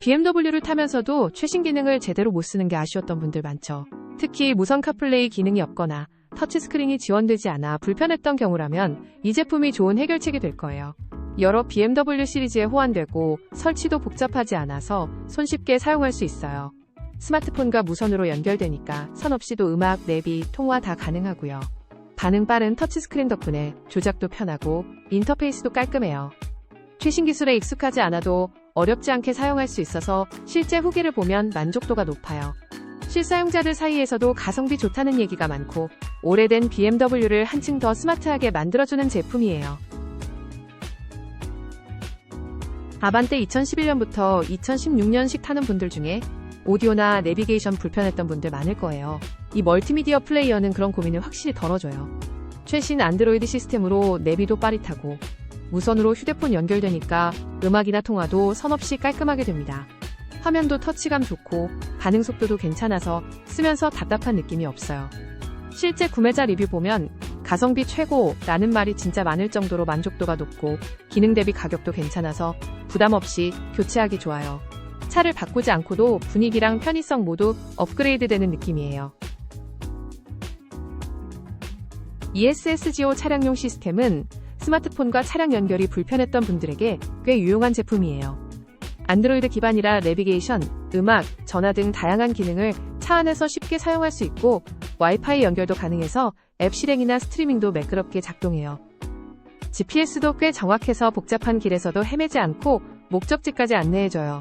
BMW를 타면서도 최신 기능을 제대로 못 쓰는 게 아쉬웠던 분들 많죠. 특히 무선 카플레이 기능이 없거나 터치스크린이 지원되지 않아 불편했던 경우라면 이 제품이 좋은 해결책이 될 거예요. 여러 BMW 시리즈에 호환되고 설치도 복잡하지 않아서 손쉽게 사용할 수 있어요. 스마트폰과 무선으로 연결되니까 선 없이도 음악, 내비, 통화 다 가능하고요. 반응 빠른 터치스크린 덕분에 조작도 편하고 인터페이스도 깔끔해요. 최신 기술에 익숙하지 않아도 어렵지 않게 사용할 수 있어서 실제 후기를 보면 만족도가 높아요. 실사용자들 사이에서도 가성비 좋다는 얘기가 많고 오래된 BMW를 한층 더 스마트하게 만들어주는 제품이에요. 아반떼 2011년부터 2016년씩 타는 분들 중에 오디오나 내비게이션 불편했던 분들 많을 거예요. 이 멀티미디어 플레이어는 그런 고민을 확실히 덜어줘요. 최신 안드로이드 시스템으로 내비도 빠릿하고 무선으로 휴대폰 연결되니까 음악이나 통화도 선 없이 깔끔하게 됩니다. 화면도 터치감 좋고 반응 속도도 괜찮아서 쓰면서 답답한 느낌이 없어요. 실제 구매자 리뷰 보면 가성비 최고라는 말이 진짜 많을 정도로 만족도가 높고 기능 대비 가격도 괜찮아서 부담 없이 교체하기 좋아요. 차를 바꾸지 않고도 분위기랑 편의성 모두 업그레이드 되는 느낌이에요. ESSGO 차량용 시스템은 스마트폰과 차량 연결이 불편했던 분들에게 꽤 유용한 제품이에요. 안드로이드 기반이라 내비게이션, 음악, 전화 등 다양한 기능을 차 안에서 쉽게 사용할 수 있고 와이파이 연결도 가능해서 앱 실행이나 스트리밍도 매끄럽게 작동해요. GPS도 꽤 정확해서 복잡한 길에서도 헤매지 않고 목적지까지 안내해줘요.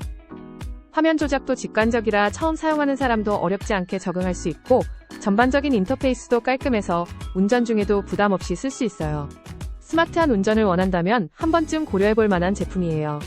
화면 조작도 직관적이라 처음 사용하는 사람도 어렵지 않게 적응할 수 있고 전반적인 인터페이스도 깔끔해서 운전 중에도 부담 없이 쓸 수 있어요. 스마트한 운전을 원한다면 한 번쯤 고려해볼 만한 제품이에요.